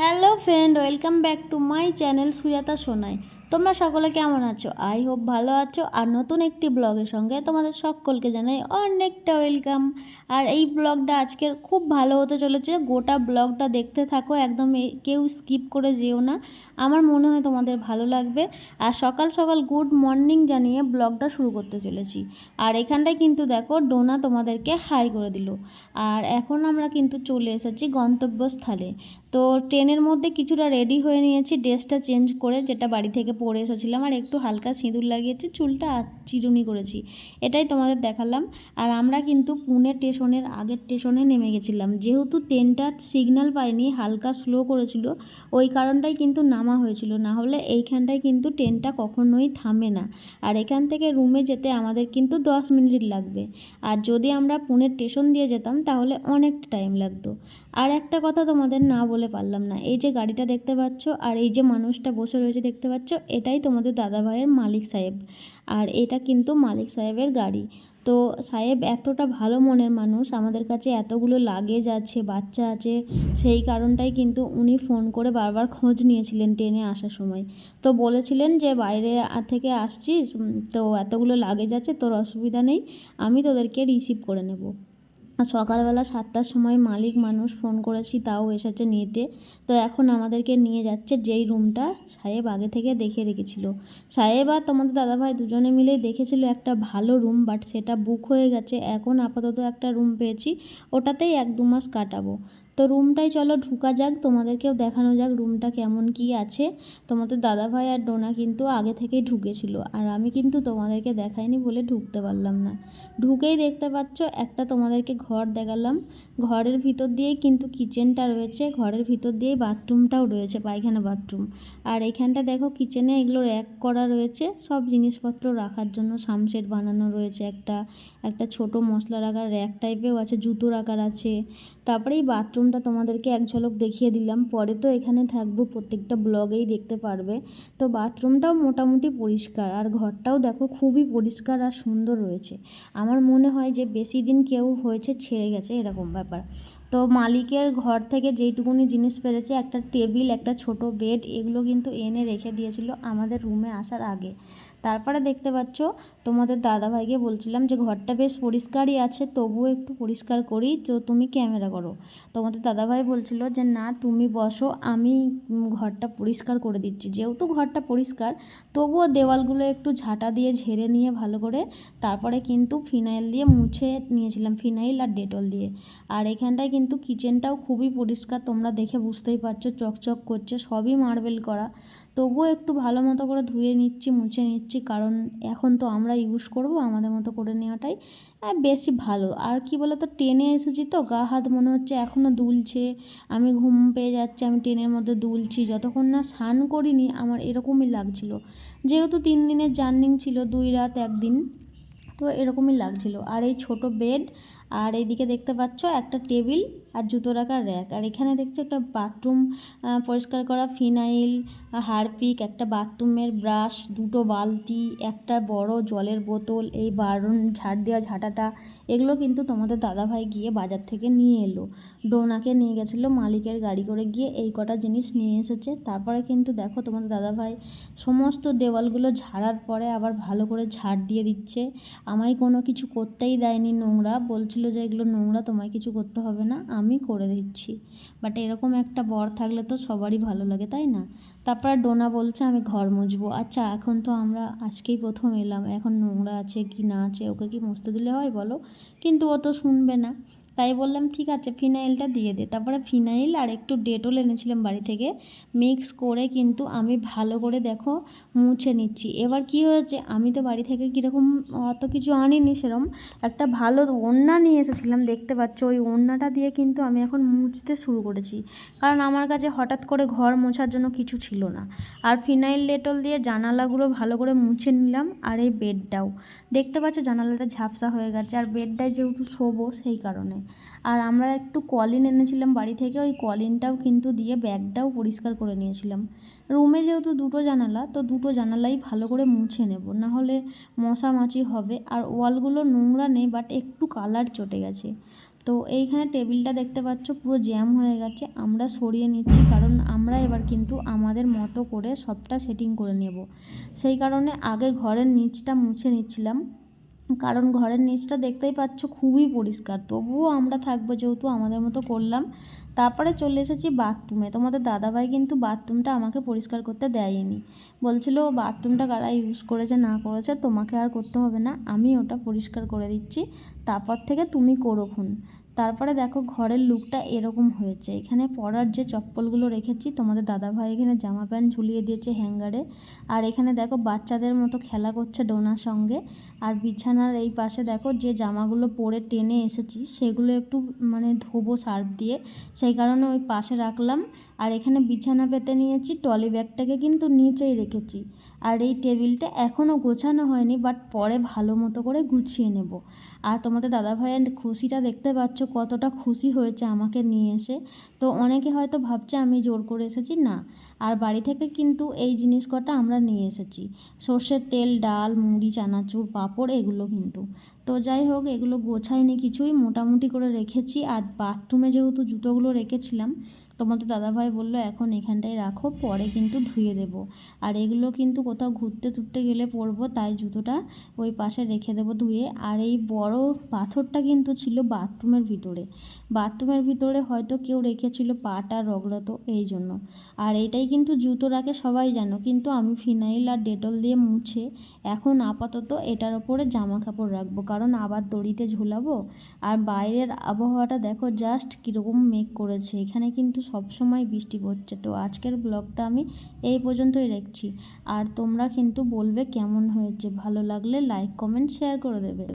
Hello friend welcome back to my channel Sujata Sonai. তোমরা সকলে কেমন আছো? আই হোপ ভালো আছো। আর নতুন একটি ব্লগের সঙ্গে তোমাদের সকলকে জানাই অনেকটা ওয়েলকাম আর এই ব্লগটা আজকের খুব ভালো হতে চলেছে। গোটা ব্লগটা দেখতে থাকো, একদম কেউ স্কিপ করে যেও না। আমার মনে হয় তোমাদের ভালো লাগবে। আর সকাল সকাল গুড মর্নিং জানিয়ে ব্লগটা শুরু করতে চলেছি। আর এখানটায় কিন্তু দেখো, ডোনা তোমাদেরকে হাই করে দিল। আর এখন আমরা কিন্তু চলে এসেছি গন্তব্যস্থলে। তো ট্রেনের মধ্যে কিছুটা রেডি হয়ে নিয়েছি। ড্রেসটা চেঞ্জ করে যেটা বাড়ি থেকে পরে এসেছিলাম আর একটু হালকা সিঁদুর লাগিয়েছি, চুলটা চিরুনি করেছি। এটাই তোমাদের দেখালাম। আর আমরা কিন্তু পুনে স্টেশনের আগের স্টেশনে নেমে গেছিলাম। যেহেতু ট্রেনটা সিগন্যাল পায়নি হালকা স্লো করেছিল, ওই কারণটাই কিন্তু নামা হয়েছিল। না হলে এইখানটায় কিন্তু ট্রেনটা কখনোই থামে না। আর এখান থেকে রুমে যেতে আমাদের কিন্তু দশ মিনিট লাগবে। আর যদি আমরা পুনে স্টেশন দিয়ে যেতাম, তাহলে অনেকটা টাইম লাগতো। আর একটা কথা তোমাদের না বলে পারলাম না। এই যে গাড়িটা দেখতে পাচ্ছ, আর এই যে মানুষটা বসে রয়েছে দেখতে পাচ্ছ এটাই তোমাদের দাদা ভাইয়ের মালিক সাহেব। আর এটা কিন্তু মালিক সাহেবের গাড়ি। তো সাহেব, এতটা ভালো মনের মানুষ, আমাদের কাছে এতগুলো লাগেজ আছে, বাচ্চা আছে, সেই কারণটাই কিন্তু উনি ফোন করে বারবার খোঁজ নিয়েছিলেন ট্রেনে আসার সময়। তো বলেছিলেন যে, বাইরে থেকে আসছিস তো এতগুলো লাগেজ আছে, তোর অসুবিধা নেই, আমি তোদেরকে রিসিভ করে নেব। সকালবেলা সাতটার সময় মালিক মানুষ ফোন করেছি, তাও এসেছে নিতে। তো এখন আমাদেরকে নিয়ে যাচ্ছে যেই রুমটা সাহেব আগে থেকে দেখে রেখেছিল। সাহেব আর তোমাদের দাদাভাই দুজনে মিলে দেখেছিল একটা ভালো রুম, বাট সেটা বুক হয়ে গেছে। এখন আপাতত একটা রুম পেয়েছি, ওটাতেই এক দু মাস কাটাবো। তো রুমটাই চলো ঢুকা যাক, তোমাদেরকেও দেখানো যাক রুমটা কেমন কি আছে। তোমাদের দাদাভাই আর ডোনা কিন্তু আগে থেকেই ঢুকেছিল, আর আমি কিন্তু তোমাদেরকে দেখাইনি বলে ঢুকতে পারলাম না। ঢুকেই দেখতে পাচ্ছ, একটা তোমাদেরকে ঘর দেখালাম। ঘরের ভিতর দিয়েই কিন্তু কিচেনটা রয়েছে, ঘরের ভিতর দিয়েই বাথরুমটাও রয়েছে, পায়খানা বাথরুম আর এখানটা দেখো কিচেনে এগুলো র্যাক করা রয়েছে, সব জিনিসপত্র রাখার জন্য সামসেট বানানো রয়েছে একটা। একটা ছোট মশলা রাখার র্যাক টাইপেও আছে জুতো রাখার আছে। তারপরে এই বাথরুমটা তোমাদেরকে এক ঝলক দেখিয়ে দিলাম। পরে তো এখানে থাকব, প্রত্যেকটা ব্লগেই দেখতে পারবে। তো বাথরুমটাও মোটামুটি পরিষ্কার, আর ঘরটাও দেখো খুবই পরিষ্কার আর সুন্দর রয়েছে। আমার মনে হয় যে বেশি দিন কেউ হয়েছে ছেড়ে গেছে, এরকম ব্যাপার। তো মালিকের ঘর থেকে যেইটুকুনি জিনিস পেরেছে, একটা টেবিল, একটা ছোট বেড, এগুলো কিন্তু এনে রেখে দিয়েছিল আমাদের রুমে আসার আগে। তারপরে দেখতে পাচ্ছ, তোমাদের দাদাভাইকে বলছিলাম যে ঘরটা বেশ পরিষ্কারই আছে, তবুও একটু পরিষ্কার করি, তো তুমি ক্যামেরা করো। তোমাদের দাদাভাই বলছিল যে, না, তুমি বসো, আমি ঘরটা পরিষ্কার করে দিচ্ছি। যেহেতু ঘরটা পরিষ্কার, তবুও দেওয়ালগুলো একটু ঝাঁটা দিয়ে ঝেড়ে নিয়ে ভালো করে, তারপরে কিন্তু ফিনাইল দিয়ে মুছে নিয়েছিলাম, ফিনাইল আর ডেটল দিয়ে। আর এখানটায় কিন্তু কিচেনটাও খুবই পরিষ্কার, তোমরা দেখে বুঝতেই পারছ, চকচক করছে, সবই মার্বেল করা। তবুও একটু ভালো মতো করে ধুয়ে নিচ্ছি, মুছে নিচ্ছি, কারণ এখন তো আমরা ইউজ করব আমাদের মতো করে নেওয়াটাই বেশি ভালো। আর কি বলো তো ট্রেনে এসেছি তো, গা হাত মনে হচ্ছে এখনও দুলছে, আমি ঘুম পেয়ে যাচ্ছে, আমি ট্রেনের মধ্যে দুলছি, যতক্ষণ না স্নান করিনি, আমার এরকমই লাগছিল। যেহেতু তিন দিনের জার্নিং ছিল, দুই রাত, একদিন, তো এরকমই লাগছিল। আর এই ছোট বেড আর এইদিকে দেখতে পাচ্ছ একটা টেবিল আর জুতো রাখার র্যাক আর এখানে দেখছ একটা বাথরুম পরিষ্কার করা, ফিনাইল, হারপিক, একটা বাথরুমের ব্রাশ দুটো বালতি, একটা বড় জলের বোতল, এই বারণ ঝাড় দেওয়া ঝাঁটাটা, এগুলো কিন্তু তোমাদের দাদাভাই গিয়ে বাজার থেকে নিয়ে এলো। ডোনাকে নিয়ে গেছিল, মালিকের গাড়ি করে গিয়ে এই কটা জিনিস নিয়ে এসেছে। তারপরে কিন্তু দেখো তোমাদের দাদাভাই সমস্ত দেওয়ালগুলো ঝাড়ার পরে আবার ভালো করে ঝাড় দিয়ে দিচ্ছে। আমায় কোনো কিছু করতেই দেয়নি নোংরা, বলছিল যে এগুলো নোংরা, তোমায় কিছু করতে হবে না। আমি করে দিচ্ছি। বাট এরকম একটা বর থাকলে তো সবারই ভালো লাগে, তাই না? তারপর ডোনা বলছে, আমি ঘর মুছবো। আচ্ছা এখন তো আমরা আজকেই প্রথম এলাম। এখন নোংরা আছে কি না আছে, ওকে কি মুছতে দিলে হয় বলো? কিন্তু ও তো শুনবে না। তাই বললাম, ঠিক আছে ফিনাইলটা দিয়ে দে। তারপরে ফিনাইল আর একটু ডেটল এনেছিলাম বাড়ি থেকে। মিক্স করে কিন্তু আমি ভালো করে দেখো মুছে নিচ্ছি। এবার কি হয়েছে, আমি তো বাড়ি থেকে কীরকম অত কিছু আনিনি সেরম। একটা ভালো ওড়না নিয়ে এসেছিলাম, দেখতে পাচ্ছ? ওই ওড়নাটা দিয়ে কিন্তু আমি এখন মুছতে শুরু করেছি। কারণ আমার কাছে হঠাৎ করে ঘর মোছার জন্য কিছু ছিল না। আর ফিনাইল ডেটল দিয়ে জানালাগুলো ভালো করে মুছে নিলাম আর এই বেডটাও দেখতে পাচ্ছ জানালাটা ঝাপসা হয়ে গেছে। আর বেডটায় যেহেতু শোবো সেই কারণে। আর আমরা একটু কলিন এনেছিলাম বাড়ি থেকে, ওই কলিনটাও কিন্তু দিয়ে ব্যাগটাও পরিষ্কার করে নিয়েছিলাম। রুমে যেহেতু দুটো জানালা, তো দুটো জানালাই ভালো করে মুছে নেব, না হলে মশামাছি হবে। আর ওয়ালগুলো নোংরা নেই বাট একটু কালার চটে গেছে। তো এইখানে টেবিলটা দেখতে পাচ্ছ, পুরো জ্যাম হয়ে গেছে। আমরা সরিয়ে নিচ্ছি, কারণ আমরা এবার কিন্তু আমাদের মতো করে সবটা সেটিং করে নেব। সেই কারণে আগে ঘরের নিচটা মুছে নিচ্ছিলাম। কারণ ঘরের নিচটা দেখতেই পাচ্ছ খুবই পরিষ্কার। তবুও আমরা থাকব যেহেতু আমাদের মতো করলাম। তারপরে চলে এসেছি বাথরুমে। তোমাদের দাদাভাই কিন্তু বাথরুমটা আমাকে পরিষ্কার করতে দেয়নি। বলছিল, বাথরুমটা কারা ইউজ করেছে, না করেছে, তোমাকে আর করতে হবে না। আমি ওটা পরিষ্কার করে দিচ্ছি। তারপর থেকে তুমি করোখুন তারপরে দেখো ঘরের লুকটা এরকম হয়েছে। এখানে পরার যে চপ্পলগুলো রেখেছি, তোমাদের দাদাভাই এখানে জামা প্যান্ট ঝুলিয়ে দিয়েছে হ্যাঙ্গারে আর এখানে দেখো বাচ্চাদের মতো খেলা করছে ডোনার সঙ্গে। আর বিছানার এই পাশে দেখো যে জামাগুলো পরে টেনে এসেছি, সেগুলো একটু মানে ধোবো সার্ফ দিয়ে। সেই কারণে ওই পাশে রাখলাম। আর এখানে বিছানা পেতে নিয়েছি টলি ব্যাগটাকে কিন্তু নিচেই রেখেছি। আর এই টেবিলটা এখনও গোছানো হয়নি বাট পরে ভালো মতো করে গুছিয়ে নেব। আর তোমাদের দাদা ভাইয়ের খুশিটা দেখতে পাচ্ছ, কতটা খুশি হয়েছে আমাকে নিয়ে এসে। তো অনেকে হয়তো ভাবছে আমি জোর করে এসেছি, না। আর বাড়ি থেকে কিন্তু এই জিনিস কটা আমরা নিয়ে এসেছি। সর্ষের তেল, ডাল, মুড়ি, চানাচুর, পাঁপড়, এগুলো কিন্তু। তো যাই হোক, এগুলো গোছায়নি কিছুই, মোটামুটি করে রেখেছি। আর বাথরুমে যেহেতু জুতোগুলো রেখেছিলাম, তোমাদের দাদাভাই বলল, এখন এখানটায় রাখো, পরে কিন্তু ধুয়ে দেবো। আর এগুলো কিন্তু কোথাও ঘুরতে টুরতে গেলে পরবো, তাই জুতোটা ওই পাশে রেখে দেবো ধুয়ে। আর এই বড় পাথরটা কিন্তু ছিল বাথরুমের ভিতরে। বাথরুমের ভিতরে হয়তো কেউ রেখেছিল পাটা রগড়াতো এই জন্য। আর এইটাই কিন্তু জুতো রাখে সবাই জানো, কিন্তু আমি ফিনাইল আর ডেটল দিয়ে মুছে এখন আপাতত এটার ওপরে জামা কাপড় রাখব। কারণ আবার দড়িতে ঝুলাবো। আর বাইরের আবহাওয়াটা দেখো জাস্ট কীরকম মেঘ করেছে। এখানে কিন্তু সবসময় বৃষ্টি পড়ছে। তো আজকের ব্লগটা আমি এই পর্যন্তই রাখছি। আর তোমরা কিন্তু বলবে কেমন হয়েছে। ভালো লাগলে লাইক কমেন্ট শেয়ার করে দেবে।